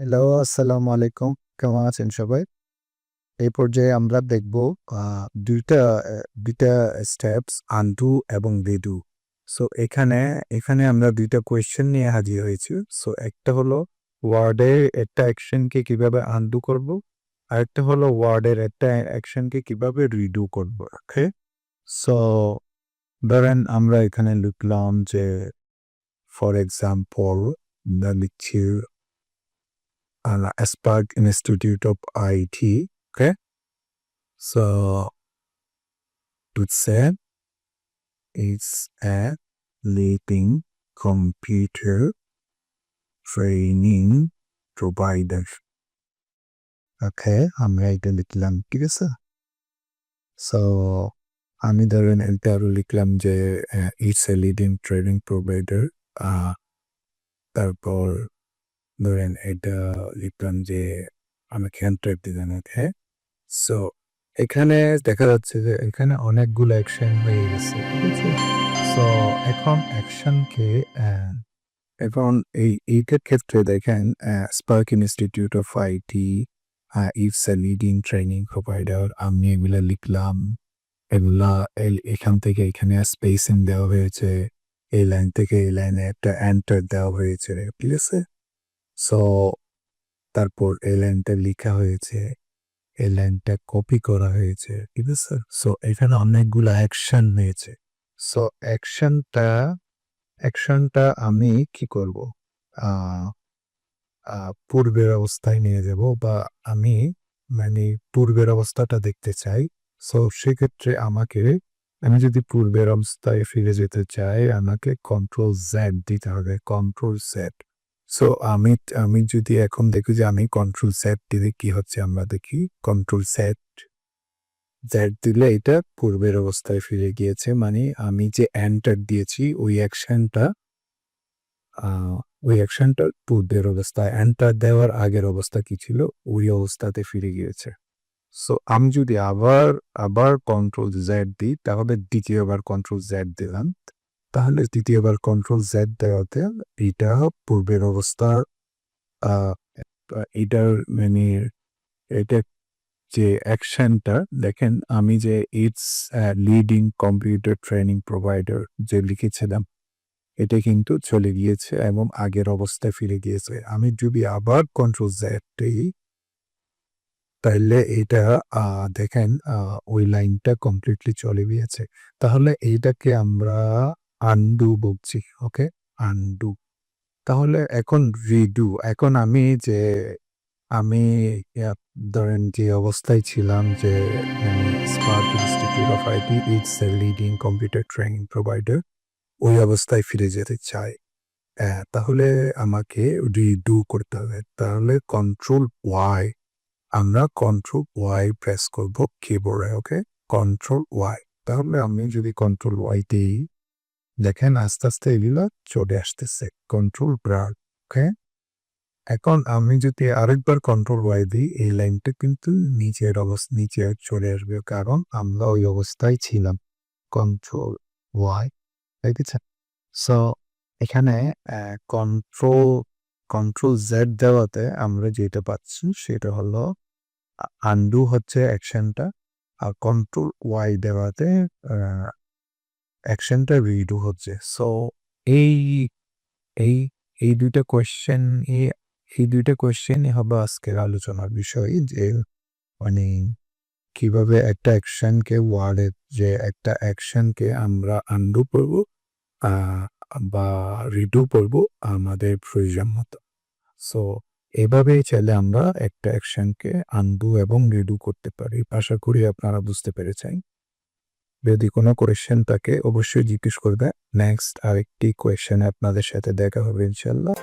Hello আসসালামু আলাইকুম। কেমন আছেন সবাই? এই পর্যায়ে আমরা দেখব দুইটা দুইটা স্টেপস আনডু এবং রিডু সো এখানে এখানে আমরা দুইটা কোয়েশ্চেন নিয়ে হাজির হয়েছি। সো একটা হলো ওয়ার্ডের একটা অ্যাকশনকে কীভাবে আনডু করব, আর একটা হলো ওয়ার্ডের একটা অ্যাকশনকে কীভাবে রিডু করব ওকে সো ধরেন আমরা এখানে লিখলাম যে ফর এক্সাম্পল লিখছি uh, Spark Institute of IT. Okay. So to say it's a leading computer training provider. Okay, আমরা এটা লিখলাম ঠিক আছে সো আমি ধরেন এটা আরো লিখলাম যে it's a leading training provider তারপর ধরেন এটা লিখলাম যে আমাকে হ্যান্ড টাইপ দিলেন ওকে সো এখানে দেখা যাচ্ছে যে এখানে অনেকগুলো অ্যাকশন হয়ে গেছে, ঠিক আছে? সো এখন অ্যাকশনকে এখন এই, এইটার ক্ষেত্রে দেখেন Spark institute of IT it's a leading training provider আমি এগুলা লিখলাম। এগুলা এখান থেকে এখানে স্পেসিং দেওয়া হয়েছে, এই লাইন থেকে এই লাইনে একটা এন্টার দেওয়া হয়েছে, ঠিক আছে? সো তারপর এই লাইনটা লেখা হয়েছে, এই লাইনটা কপি করা হয়েছে, ঠিক আছে? সো এখানে অনেকগুলো অ্যাকশন হয়েছে। সো অ্যাকশনটা অ্যাকশনটা আমি কি করব? পূর্বের অবস্থায় নিয়ে যাব বা আমি মানে পূর্বের অবস্থাটা দেখতে চাই। সো সেক্ষেত্রে আমাকে, আমি যদি পূর্বের অবস্থায় ফিরে যেতে চাই, আমাকে কন্ট্রোল জ্যাড দিতে হবে কন্ট্রোল জেড সো আমি আমি যদি এখন দেখি যে আমি কন্ট্রোল সেট দিলে কি হচ্ছে আমরা দেখি? কন্ট্রোল সেট জেড দিলে এটা পূর্বের অবস্থায় ফিরে গিয়েছে। মানে আমি যে এন্টার দিয়েছি, ওই অ্যাকশনটা ওই অ্যাকশনটা পূর্বের অবস্থায়। এন্টার দেওয়ার আগের অবস্থা কি ছিল? ওই অবস্থাতে ফিরে গিয়েছে। সো আমি যদি আবার আবার কন্ট্রোল জেড দিই, তাহলে দ্বিতীয়বার কন্ট্রোল জেড দিলাম। তাহলে দ্বিতীয়বার কন্ট্রোল জেড দেওয়াতে এটা পূর্বের অবস্থার এটার মানে এটা যে অ্যাকশনটা দেখেন আমি যে it's leading computer training provider যে লিখেছিলাম, এটা কিন্তু চলে গিয়েছে এবং আগের অবস্থায় ফিরে গিয়েছে। আমি যদি আবার কন্ট্রোল জেড দিই, তাহলে এটা দেখেন ওই লাইনটা কমপ্লিটলি চলে গিয়েছে। তাহলে এইটাকে আমরা আনডু বলছি ওকে আনডু তাহলে এখন রিডু এখন আমি যে, আমি ধরেন যে অবস্থায় ছিলাম যে Spark institute of IT it's a leading computer training provider ওই অবস্থায় ফিরে যেতে চাই। তাহলে আমাকে রিডু করতে হবে। তাহলে কন্ট্রোল ওয়াই আমরা কন্ট্রোল ওয়াই প্রেস করব কিবোর্ডে ওকে কন্ট্রোল ওয়াই তাহলে আমি যদি কন্ট্রোল ওয়াই দিই দেখেন আস্তে আস্তে এগুলো চলে আসতেছে। কন্ট্রোল ব্রার ওকে এখন আমি যদি আরেকবার কন্ট্রোল ওয়াই দিই, এই লাইনটা কিন্তু নিচের অবস্থা নিচে চলে আসবে, কারণ আমরা ওই অবস্থায় ছিলাম। কন্ট্রোল ওয়াই আছে সো এখানে কন্ট্রোল কন্ট্রোল জেড দেওয়াতে আমরা যেটা পাচ্ছি, সেটা হলো আন্ডু হচ্ছে অ্যাকশনটা আর কন্ট্রোল ওয়াই দেওয়াতে অ্যাকশনটা রিডু হচ্ছে। সো এই এই এই দুইটা কোয়েশ্চেন এই দুইটা কোয়েশ্চেন হবে আজকের আলোচনার বিষয় যে মানে কীভাবে একটা অ্যাকশনকে ওয়ার্ডের যে একটা অ্যাকশনকে আমরা আন্ডু করব বা রিডু করব আমাদের প্রয়োজন মতো। সো এভাবেই চাইলে আমরা একটা অ্যাকশনকে আন্ডু এবং রিডু করতে পারি। আশা করি আপনারা বুঝতে পেরেছেন। যদি কোনো কোয়েশ্চেন থাকে, অবশ্যই জিজ্ঞেস করবে। নেক্সট আরেকটি কোয়েশ্চেনে আপনাদের সাথে দেখা হবে ইনশাল্লাহ